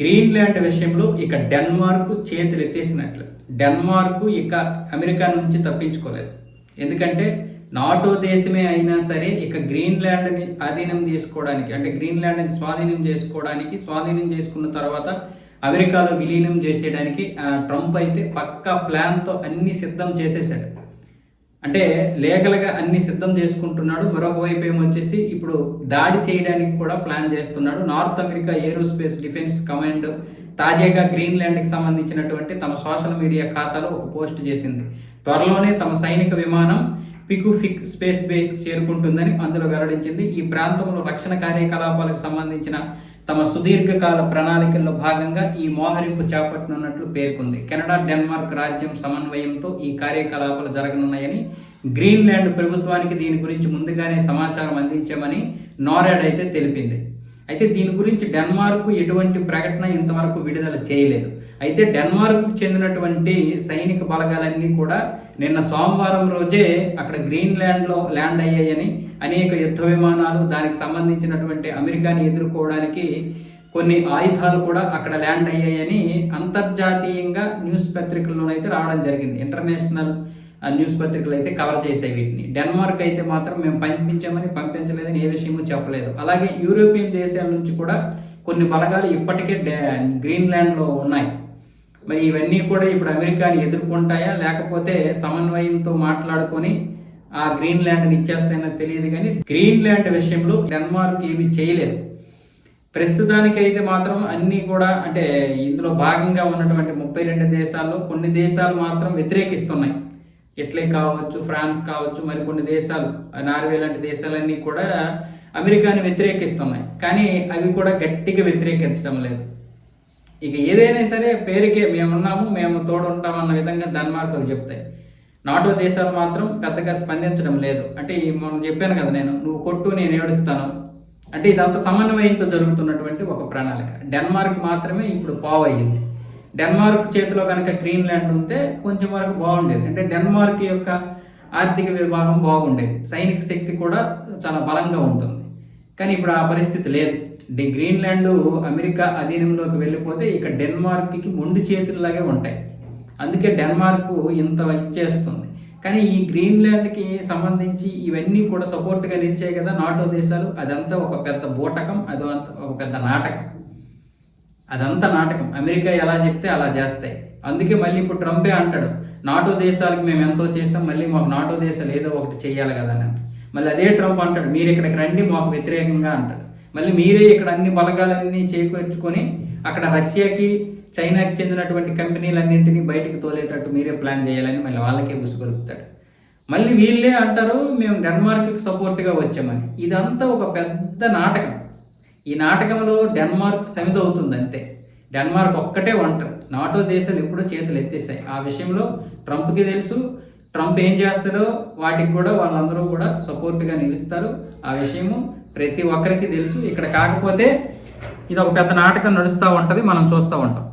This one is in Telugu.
గ్రీన్లాండ్ విషయంలో ఇక డెన్మార్క్ చేతులు ఎత్తేసినట్లు డెన్మార్క్ ఇక అమెరికా నుంచి తప్పించుకోలేదు. ఎందుకంటే నాటో దేశమే అయినా సరే ఇక గ్రీన్లాండ్ని అధీనం చేసుకోవడానికి అంటే గ్రీన్లాండ్ని స్వాధీనం చేసుకోవడానికి స్వాధీనం చేసుకున్న తర్వాత అమెరికాలో విలీనం చేసేయడానికి ట్రంప్ అయితే పక్కా ప్లాన్తో అన్ని సిద్ధం చేసేసాడు అంటే లేఖలుగా అన్ని సిద్ధం చేసుకుంటున్నాడు. మరొక వైపు ఏమొచ్చేసి ఇప్పుడు దాడి చేయడానికి కూడా ప్లాన్ చేస్తున్నాడు. North America aerospace defence command తాజాగా గ్రీన్లాండ్కి సంబంధించినటువంటి తమ సోషల్ మీడియా ఖాతాలో ఒక పోస్ట్ చేసింది. త్వరలోనే తమ సైనిక విమానం పికుఫిక్ స్పేస్ బేస్ చేరుకుంటుందని అందులో వెల్లడించింది. ఈ ప్రాంతంలో రక్షణ కార్యకలాపాలకు సంబంధించిన తమ సుదీర్ఘకాల ప్రణాళికల్లో భాగంగా ఈ మోహరింపు చేపట్టనున్నట్లు పేర్కొంది. కెనడా డెన్మార్క్ రాజ్యం సమన్వయంతో ఈ కార్యకలాపాలు జరగనున్నాయని గ్రీన్లాండ్ ప్రభుత్వానికి దీని గురించి ముందుగానే సమాచారం అందించామని నారెడ్ అయితే తెలిపింది. అయితే దీని గురించి డెన్మార్క్ ఎటువంటి ప్రకటన ఇంతవరకు విడుదల చేయలేదు. అయితే డెన్మార్క్కు చెందినటువంటి సైనిక బలగాలన్నీ కూడా నిన్న సోమవారం రోజే అక్కడ గ్రీన్లాండ్లో ల్యాండ్ అయ్యాయని అనేక యుద్ధ విమానాలు దానికి సంబంధించినటువంటి అమెరికాని ఎదుర్కోవడానికి కొన్ని ఆయుధాలు కూడా అక్కడ ల్యాండ్ అయ్యాయని అంతర్జాతీయంగా న్యూస్ పత్రికల్లోనైతే రావడం జరిగింది. ఇంటర్నేషనల్ న్యూస్ పత్రికలు అయితే కవర్ చేసాయి వీటిని. డెన్మార్క్ అయితే మాత్రం మేము పంపించామని పంపించలేదని ఏ విషయమూ చెప్పలేదు. అలాగే యూరోపియన్ దేశాల నుంచి కూడా కొన్ని బలగాలు ఇప్పటికే గ్రీన్లాండ్లో ఉన్నాయి. మరి ఇవన్నీ కూడా ఇప్పుడు అమెరికాని ఎదుర్కొంటాయా? లేకపోతే సమన్వయంతో మాట్లాడుకొని ఆ గ్రీన్లాండ్ని ఇచ్చేస్తాయని తెలియదు కానీ గ్రీన్లాండ్ విషయంలో డెన్మార్క్ ఏమీ చేయలేదు. ప్రస్తుతానికి అయితే మాత్రం అన్నీ కూడా అంటే ఇందులో భాగంగా ఉన్నటువంటి ముప్పై రెండు దేశాల్లో కొన్ని దేశాలు మాత్రం వ్యతిరేకిస్తున్నాయి. ఇటలీ కావచ్చు ఫ్రాన్స్ కావచ్చు మరికొన్ని దేశాలు నార్వే లాంటి దేశాలన్నీ కూడా అమెరికాని వ్యతిరేకిస్తున్నాయి. కానీ అవి కూడా గట్టిగా వ్యతిరేకించడం లేదు. ఇక ఏదైనా సరే పేరుకే మేమున్నాము మేము తోడు ఉంటామన్న విధంగా డెన్మార్క్ అవి చెప్తాయి. నాటో దేశాలు మాత్రం పెద్దగా స్పందించడం లేదు. అంటే మనం చెప్పాను కదా నేను నువ్వు కొట్టు నేను ఏడుస్తాను. అంటే ఇదంతా సమన్వయంతో జరుగుతున్నటువంటి ఒక ప్రణాళిక. డెన్మార్క్ మాత్రమే ఇప్పుడు పావు అయ్యింది డెన్మార్క్ చేతిలో కనుక గ్రీన్లాండ్ ఉంటే కొంచెం వరకు బాగుండేది. అంటే డెన్మార్క్ యొక్క ఆర్థిక విభాగం బాగుండేది. సైనిక శక్తి కూడా చాలా బలంగా ఉంటుంది. కానీ ఇప్పుడు ఆ పరిస్థితి లేదు. డి గ్రీన్లాండ్ అమెరికా అధీనంలోకి వెళ్ళిపోతే ఇక డెన్మార్క్కి మొండి చేతుల్లాగే ఉంటాయి. అందుకే డెన్మార్క్ ఇంత ఇచ్చేస్తుంది. కానీ ఈ గ్రీన్లాండ్కి సంబంధించి ఇవన్నీ కూడా సపోర్ట్గా నిలిచాయి కదా నాటో దేశాలు. అదంతా ఒక పెద్ద బూటకం అదంతా ఒక పెద్ద నాటకం. అదంతా నాటకం. అమెరికా ఎలా చెప్తే అలా చేస్తాయి. అందుకే మళ్ళీ ఇప్పుడు ట్రంపే అంటాడు నాటో దేశాలకు మేము ఎంతో చేసాం మళ్ళీ మాకు నాటో దేశాలు ఏదో ఒకటి చేయాలి కదా అని. మళ్ళీ అదే ట్రంప్ అంటాడు మీరు ఇక్కడికి రండి మాకు వ్యతిరేకంగా అంటాడు. మళ్ళీ మీరే ఇక్కడ అన్ని బలగాలన్నీ చేకూర్చుకొని అక్కడ రష్యాకి చైనాకి చెందినటువంటి కంపెనీలన్నింటినీ బయటికి తోలేటట్టు మీరే ప్లాన్ చేయాలని మళ్ళీ వాళ్ళకే గుసుగొలుపుతాడు మళ్ళీ వీళ్ళే అంటారు మేము డెన్మార్క్కి సపోర్ట్గా వచ్చామని. ఇదంతా ఒక పెద్ద నాటకం. ఈ నాటకంలో డెన్మార్క్ సమిదవుతుంది అంతే. డెన్మార్క్ ఒక్కటే ఒంటరి నాటో దేశాలు ఎప్పుడూ చేతులు ఎత్తేసాయి ఆ విషయంలో ట్రంప్కి తెలుసు. ట్రంప్ ఏం చేస్తాడో వాటికి కూడా వాళ్ళందరూ కూడా సపోర్ట్గా నిలుస్తారు. ఆ విషయము ప్రతి ఒక్కరికి తెలుసు. ఇక్కడ కాకపోతే ఇది ఒక పెద్ద నాటకం నడుస్తూ ఉంటుంది. మనం చూస్తూ ఉంటాం.